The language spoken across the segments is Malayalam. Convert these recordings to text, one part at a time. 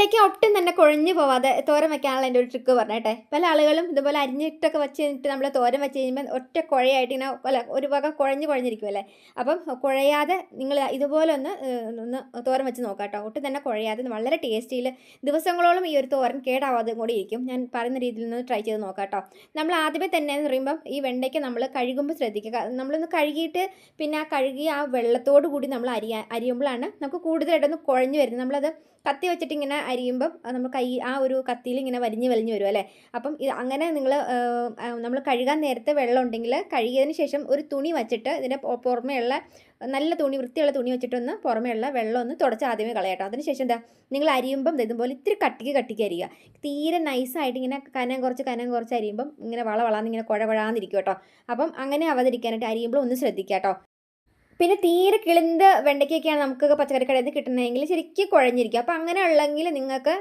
വെണ്ടയ്ക്ക ഒട്ടും തന്നെ കുഴഞ്ഞു പോവാതെ തോരൻ വെക്കാനുള്ള എന്റെ ഒരു ട്രിക്ക് പറഞ്ഞേട്ടെ. പല ആളുകളും ഇതുപോലെ അരിഞ്ഞിട്ടൊക്കെ വെച്ച് കഴിഞ്ഞിട്ട് നമ്മൾ തോരൻ വെച്ച് കഴിയുമ്പോൾ ഒറ്റ കുഴയായിട്ട് ഇങ്ങനെ ഒരു വക കുഴഞ്ഞു കുഴഞ്ഞിരിക്കുമല്ലേ അപ്പം കുഴയാതെ നിങ്ങൾ ഇതുപോലെ ഒന്ന് ഒന്ന് തോരൻ വെച്ച് നോക്കാം കേട്ടോ. ഒട്ടും തന്നെ കുഴയാതെ വളരെ ടേസ്റ്റിയിൽ ദിവസങ്ങളോളം ഈ ഒരു തോരൻ കേടാവാതെ കൂടി ഇരിക്കും. ഞാൻ പറയുന്ന രീതിയിൽ നിന്ന് ട്രൈ ചെയ്ത് നോക്കാം കേട്ടോ. നമ്മൾ ആദ്യമേ തന്നെ എന്ന് പറയുമ്പം ഈ വെണ്ടയ്ക്ക നമ്മൾ കഴുകുമ്പോൾ ശ്രദ്ധിക്കുക. നമ്മളൊന്ന് കഴുകിയിട്ട് പിന്നെ ആ കഴുകി ആ വെള്ളത്തോടു കൂടി നമ്മൾ അരിയാ അരിയുമ്പോഴാണ് നമുക്ക് കൂടുതലായിട്ടൊന്ന് കുഴഞ്ഞു വരുന്നത്. നമ്മളത് കത്തി വെച്ചിട്ട് ഇങ്ങനെ അരിയുമ്പം നമ്മൾ കൈ ആ ഒരു കത്തിയിൽ ഇങ്ങനെ വലിഞ്ഞ് വലിഞ്ഞ് വരും അല്ലേ? അപ്പം അങ്ങനെ നിങ്ങൾ നമ്മൾ കഴുകാൻ നേരത്തെ വെള്ളം ഉണ്ടെങ്കിൽ കഴുകിയതിന് ശേഷം ഒരു തുണി വച്ചിട്ട് ഇതിന്റെ പുറമെയുള്ള നല്ല തുണി വൃത്തിയുള്ള തുണി വെച്ചിട്ടൊന്ന് പുറമെയുള്ള വെള്ളം ഒന്ന് തുടച്ച് ആദ്യമേ കളയട്ടോ അതിനുശേഷം എന്താ നിങ്ങൾ അരിയുമ്പം ഇതുപോലെ ഇത്തിരി കട്ടിക്ക് കട്ടിക്ക് അരിയുക. തീരെ നൈസായിട്ട് ഇങ്ങനെ കനം കുറച്ച് കനം കുറച്ച് അരിയുമ്പം ഇങ്ങനെ വള വളാന്ന് ഇങ്ങനെ കുഴ കുഴാന്നിരിക്കും കേട്ടോ. അപ്പം അങ്ങനെ അവതരിക്കാനായിട്ട് അരിയുമ്പോൾ ഒന്ന് ശ്രദ്ധിക്കുക കേട്ടോ. പിന്നെ തീരെ കിളിന്ത് വെണ്ടയ്ക്കൊക്കെയാണ് നമുക്ക് പച്ചക്കറി കടയിൽ നിന്ന് കിട്ടുന്നതെങ്കിൽ ശരിക്കും കുഴഞ്ഞിരിക്കും. അപ്പോൾ അങ്ങനെ ഉള്ളെങ്കിൽ നിങ്ങൾക്ക്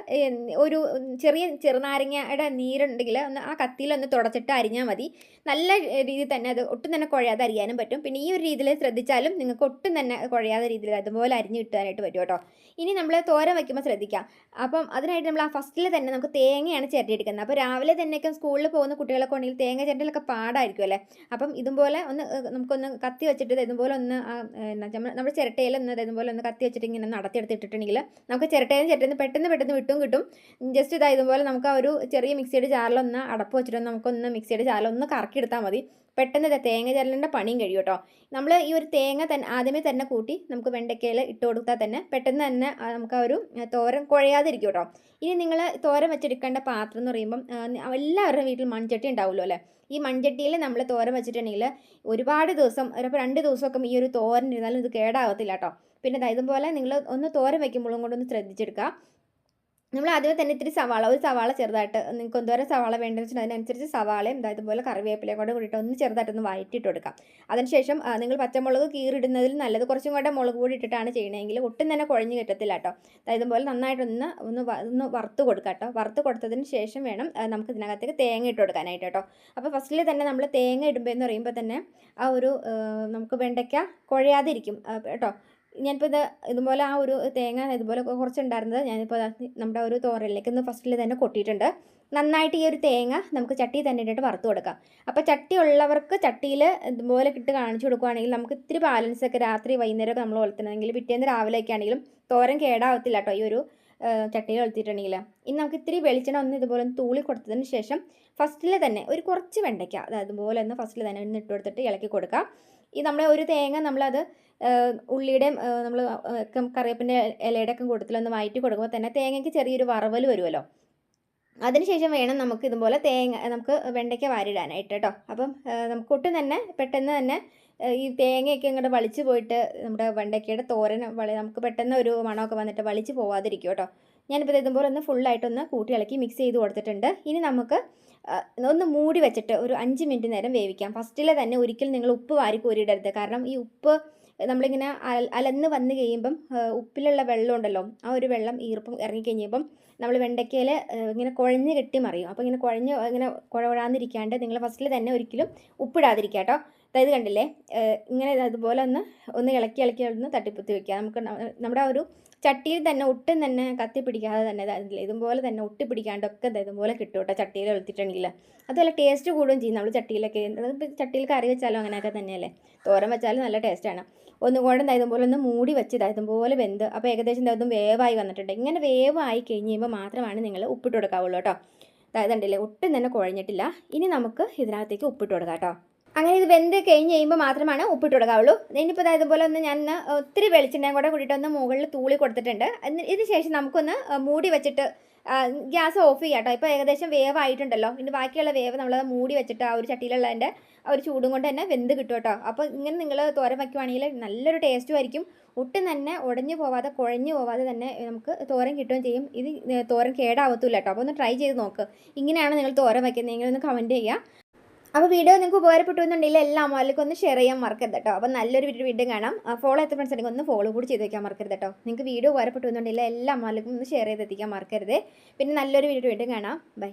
ഒരു ചെറിയ ചെറുനാരങ്ങയുടെ നീരുണ്ടെങ്കിൽ ഒന്ന് ആ കത്തിയിലൊന്ന് തുടച്ചിട്ട് അരിഞ്ഞാൽ മതി. നല്ല രീതിയിൽ തന്നെ അത് ഒട്ടും തന്നെ കുഴയാതെ അരിയാനും പറ്റും. പിന്നെ ഈ ഒരു രീതിയിൽ ശ്രദ്ധിച്ചാലും നിങ്ങൾക്ക് ഒട്ടും തന്നെ കുഴയാതെ രീതിയിൽ അതുപോലെ അരിഞ്ഞ് കിട്ടാനായിട്ട് പറ്റും കേട്ടോ. ഇനി നമ്മൾ തോരൻ വയ്ക്കുമ്പോൾ ശ്രദ്ധിക്കാം. അപ്പം അതിനായിട്ട് നമ്മൾ ആ ഫസ്റ്റിൽ തന്നെ നമുക്ക് തേങ്ങയാണ് ചിരട്ടിയെടുക്കുന്നത്. അപ്പോൾ രാവിലെ തന്നെയൊക്കെ സ്കൂളിൽ പോകുന്ന കുട്ടികളൊക്കെ ഉണ്ടെങ്കിൽ തേങ്ങ ചിരട്ടലൊക്കെ പാടായിരിക്കും അല്ലേ? അപ്പം ഇതുപോലെ ഒന്ന് നമുക്കൊന്ന് കത്തി വെച്ചിട്ട് ഇതുപോലെ ഒന്ന് നമ്മുടെ ചിരട്ടയിൽ ഒന്ന് ഇത് ഇതുപോലെ ഒന്ന് കത്തി വെച്ചിട്ട് ഇങ്ങനെ നടത്തിയെടുത്ത് ഇട്ടിട്ടുണ്ടെങ്കിൽ നമുക്ക് ചിരട്ടയിൽ ചിരട്ടയിൽ പെട്ടെന്ന് പെട്ടെന്ന് വിട്ടും കിട്ടും. ജസ്റ്റ് ഇതാ ഇതുപോലെ നമുക്ക് ആ ഒരു ചെറിയ മിക്സിയുടെ ജാറിലൊന്ന് അടപ്പ് വെച്ചിട്ട് നമുക്കൊന്ന് മിക്സിയുടെ ജാറിലൊന്ന് കറക്കി എടുത്താൽ മതി. പെട്ടെന്ന് തേങ്ങ ചിരലിന്റെ പണിയും കഴിയും കേട്ടോ. നമ്മൾ ഈ ഒരു തേങ്ങ തന്നെ ആദ്യമേ തന്നെ കൂട്ടി നമുക്ക് വെണ്ടയ്ക്കയിൽ ഇട്ട് കൊടുത്താൽ തന്നെ പെട്ടെന്ന് തന്നെ നമുക്ക് ആ ഒരു തോരൻ കുഴയാതിരിക്കും കേട്ടോ. ഇനി നിങ്ങൾ തോരൻ വെച്ചെടുക്കേണ്ട പാത്രം എന്ന് പറയുമ്പം എല്ലാവരുടെ വീട്ടിൽ മൺചട്ടി ഉണ്ടാവുമല്ലോ അല്ലേ? ഈ മൺചട്ടിയിൽ നമ്മൾ തോരൻ വെച്ചിട്ടുണ്ടെങ്കിൽ ഒരുപാട് ദിവസം ഒരു രണ്ട് ദിവസമൊക്കെ ഈ ഒരു തോരൻ ഇരുന്നാലും ഇത് കേടാവത്തില്ല കേട്ടോ പിന്നെ ഇതുപോലെ നിങ്ങൾ ഒന്ന് തോരൻ വെക്കുമ്പോഴും കൂടെ ഒന്ന് ശ്രദ്ധിച്ചെടുക്കുക. നമ്മൾ ആദ്യമേ തന്നെ ഇത്തിരി സവാള ഒരു സവാള ചെറുതായിട്ട് നിങ്ങൾക്ക് എന്തോരം സവാള വേണ്ടതെന്ന് വെച്ചാൽ അതിനനുസരിച്ച് സവാളയും ഇതുപോലെ കറിവേപ്പിലയും കൂടെ കൂടിയിട്ട് ഒന്ന് ചെറുതായിട്ടൊന്ന് വഴറ്റിയിട്ട് കൊടുക്കാം അതിനുശേഷം നിങ്ങൾ പച്ചമുളക് കീറിടുന്നതിൽ നല്ലത് കുറച്ചും കൂടെ മുളക് കൂടി ഇട്ടിട്ടാണ് ചെയ്യണമെങ്കിൽ ഒട്ടും തന്നെ കുഴഞ്ഞു കിട്ടത്തില്ല കേട്ടോ. അതായത് പോലെ നന്നായിട്ടൊന്ന് ഒന്ന് ഒന്ന് വറുത്ത് കൊടുക്കാം കേട്ടോ. വറുത്ത് കൊടുത്തതിന് ശേഷം വേണം നമുക്ക് ഇതിനകത്തേക്ക് തേങ്ങ ഇട്ട് കൊടുക്കാനായിട്ട് കേട്ടോ. അപ്പോൾ ഫസ്റ്റിൽ തന്നെ നമ്മൾ തേങ്ങ ഇടുമ്പോൾ എന്ന് പറയുമ്പോൾ തന്നെ ആ ഒരു നമുക്ക് വെണ്ടയ്ക്ക കുഴയാതിരിക്കും കേട്ടോ. ഞാനിപ്പോൾ ഇത് ഇതുപോലെ ആ ഒരു തേങ്ങ ഇതുപോലെ കുറച്ചുണ്ടായിരുന്നത് ഞാനിപ്പോൾ നമ്മുടെ ഒരു തോരലിലേക്ക് ഒന്ന് ഫസ്റ്റിൽ തന്നെ കൊട്ടിയിട്ടുണ്ട്. നന്നായിട്ട് ഈ ഒരു തേങ്ങ നമുക്ക് ചട്ടി തന്നെ ഇട്ടിട്ട് വറുത്ത് കൊടുക്കാം. അപ്പോൾ ചട്ടി ഉള്ളവർക്ക് ചട്ടിയിൽ ഇതുപോലെ ഇട്ട് കാണിച്ചു കൊടുക്കുകയാണെങ്കിൽ നമുക്ക് ഇത്തിരി ബാലൻസ് ഒക്കെ രാത്രി വൈകുന്നേരമൊക്കെ നമ്മൾ വളർത്തണമെങ്കിൽ പിറ്റേന്ന് രാവിലെയൊക്കെ ആണെങ്കിലും തോരൻ കേടാവത്തില്ല കേട്ടോ ഈ ഒരു ചട്ടിയിൽ വളർത്തിയിട്ടുണ്ടെങ്കിൽ ഇനി നമുക്ക് ഇത്തിരി വെളിച്ചെണ്ണ ഒന്ന് ഇതുപോലെ ഒന്ന് തൂളി കൊടുത്തതിന് ശേഷം ഫസ്റ്റിൽ തന്നെ ഒരു കുറച്ച് വെണ്ടയ്ക്ക അതായത് അതുപോലെ ഒന്ന് ഫസ്റ്റിൽ തന്നെ ഒന്ന് ഇട്ട് കൊടുത്തിട്ട് ഇളക്കി കൊടുക്കാം. ഈ നമ്മുടെ ഒരു തേങ്ങ നമ്മളത് ഉള്ളിയുടെയും നമ്മൾ കറിവേപ്പിന്റെ ഇലയുടെ ഒക്കെ കൂട്ടത്തിലൊന്ന് വയറ്റി കൊടുക്കുമ്പോൾ തന്നെ തേങ്ങയ്ക്ക് ചെറിയൊരു വറവൽ വരുമല്ലോ അതിനുശേഷം വേണം നമുക്ക് ഇതുപോലെ തേങ്ങ നമുക്ക് വെണ്ടയ്ക്ക വാരിടാനായിട്ട് കേട്ടോ അപ്പം നമുക്ക് ഒട്ടും തന്നെ പെട്ടെന്ന് തന്നെ ഈ തേങ്ങയൊക്കെ ഇങ്ങോട്ട് വളിച്ച് പോയിട്ട് നമ്മുടെ വെണ്ടയ്ക്കയുടെ തോരൻ വളി നമുക്ക് പെട്ടെന്ന് ഒരു മണമൊക്കെ വന്നിട്ട് വളിച്ച് പോവാതിരിക്കും കേട്ടോ. ഞാനിപ്പോൾ ഇത് ഇതുപോലെ ഒന്ന് ഫുള്ളായിട്ടൊന്ന് കൂട്ടി ഇളക്കി മിക്സ് ചെയ്ത് കൊടുത്തിട്ടുണ്ട്. ഇനി നമുക്ക് ഒന്ന് മൂടി വെച്ചിട്ട് ഒരു അഞ്ച് മിനിറ്റ് നേരം വേവിക്കാം. ഫസ്റ്റിലെ തന്നെ ഒരിക്കലും നിങ്ങൾ ഉപ്പ് വാരി കോരിയിടരുത്. കാരണം ഈ ഉപ്പ് നമ്മളിങ്ങനെ അല- അലന്ന് വന്നു കഴിയുമ്പം ഉപ്പിലുള്ള വെള്ളം ഉണ്ടല്ലോ ആ ഒരു വെള്ളം ഈർപ്പം ഇറങ്ങിക്കഴിഞ്ഞപ്പം നമ്മൾ വെണ്ടയ്ക്കയിൽ ഇങ്ങനെ കുഴഞ്ഞ് കെട്ടി മറിയും. അപ്പോൾ ഇങ്ങനെ കുഴഞ്ഞ് ഇങ്ങനെ കുഴവഴാന്നിരിക്കാണ്ട് നിങ്ങൾ ഫസ്റ്റിൽ തന്നെ ഒരിക്കലും ഉപ്പിടാതിരിക്കുക കേട്ടോ. അതായത് കണ്ടില്ലേ ഇങ്ങനെ അതുപോലെ ഒന്ന് ഒന്ന് ഇളക്കി ഇളക്കി ഒന്ന് തട്ടിപ്പുത്തി വെക്കുക. നമുക്ക് നമ്മുടെ ഒരു ചട്ടിയിൽ തന്നെ ഒട്ടും തന്നെ കത്തി പിടിക്കാതെ തന്നെ ഇതുപോലെ തന്നെ ഒട്ടി പിടിക്കാണ്ടൊക്കെ ഇതുപോലെ കിട്ടും കേട്ടോ ചട്ടിയിൽ വെളുത്തിട്ടുണ്ടെങ്കിൽ. അതുപോലെ ടേസ്റ്റ് കൂടുകയും ചെയ്യും നമ്മൾ ചട്ടിയിലൊക്കെ. ചട്ടിയിൽ കറി വെച്ചാലും അങ്ങനെയൊക്കെ തന്നെയല്ലേ? തോരൻ വെച്ചാലും നല്ല ടേസ്റ്റാണ് ഒന്നുകൂടെ ഇതുപോലെ ഒന്ന് മൂടി വെച്ച് ഇതുപോലെ വെന്ത് അപ്പോൾ ഏകദേശം ഇതും വേവായി വന്നിട്ടുണ്ട്. ഇങ്ങനെ വേവായി കഴിഞ്ഞ് കഴിയുമ്പോൾ മാത്രമാണ് നിങ്ങൾ ഉപ്പിട്ട് കൊടുക്കാവുള്ളൂ കേട്ടോ. അതായത് ഉണ്ടല്ലേ ഒട്ടും തന്നെ കുഴഞ്ഞിട്ടില്ല. ഇനി നമുക്ക് ഇതിനകത്തേക്ക് ഉപ്പിട്ട് കൊടുക്കാം കേട്ടോ. അങ്ങനെ ഇത് വെന്ത് കഴിഞ്ഞ് കഴിയുമ്പോൾ മാത്രമാണ് ഉപ്പിട്ട് കൊടുക്കാവുള്ളൂ ഇനിയിപ്പോൾ ഇതാ ഇതുപോലെ ഒന്ന് ഞാൻ ഒത്തിരി വെളിച്ചെണ്ണയും കൂടെ കൂടിയിട്ട് ഒന്ന് മുകളിൽ തൂളി കൊടുത്തിട്ടുണ്ട്. ഇതിന് ശേഷം നമുക്കൊന്ന് മൂടി വെച്ചിട്ട് ഗ്യാസ് ഓഫ് ചെയ്യാം കേട്ടോ. ഇപ്പോൾ ഏകദേശം വേവായിട്ടുണ്ടല്ലോ. ഇനി ബാക്കിയുള്ള വേവ് നമ്മൾ മൂടി വെച്ചിട്ട് ആ ഒരു ചട്ടിയിലുള്ളതിന്റെ ആ ഒരു ചൂടും കൊണ്ട് തന്നെ വെന്ത് കിട്ടും കേട്ടോ. അപ്പോൾ ഇങ്ങനെ നിങ്ങൾ തോരൻ വയ്ക്കുവാണെങ്കിൽ നല്ലൊരു ടേസ്റ്റും ആയിരിക്കും. ഒട്ടും തന്നെ ഉടഞ്ഞു പോവാതെ കുഴഞ്ഞു പോവാതെ തന്നെ നമുക്ക് തോരൻ കിട്ടുകയും ചെയ്യും. ഇത് തോരൻ കേടാവത്തില്ല കേട്ടോ. അപ്പോൾ ഒന്ന് ട്രൈ ചെയ്ത് നോക്ക്. ഇങ്ങനെയാണ് നിങ്ങൾ തോരൻ വയ്ക്കുന്നത് നിങ്ങളൊന്ന് കമന്റ് ചെയ്യുക അപ്പോൾ വീഡിയോ നിങ്ങൾക്ക് ഉപകാരപ്പെട്ടു എന്നുണ്ടെങ്കിൽ എല്ലാ അമ്മമാരിലേക്കും ഒന്ന് ഷെയർ ചെയ്യാൻ മറക്കരുത് കേട്ടോ അപ്പോൾ നല്ലൊരു വീഡിയോ കാണാം. ഫോളോ എത്ര ഫ്രണ്ട്സ് ഉണ്ടെങ്കിൽ ഒന്ന് ഫോളോ കൂടി ചെയ്ത് വയ്ക്കാൻ മറക്കരുത് കേട്ടോ നിങ്ങൾക്ക് വീഡിയോ ഉപകാരപ്പെട്ടു എന്നുണ്ടെങ്കിൽ എല്ലാ അമ്മമാരിലേക്കും ഒന്ന് ഷെയർ ചെയ്ത് എത്തിക്കാൻ മറക്കരുത്. പിന്നെ നല്ലൊരു വീഡിയോ വീണ്ടും കാണാം. ബൈ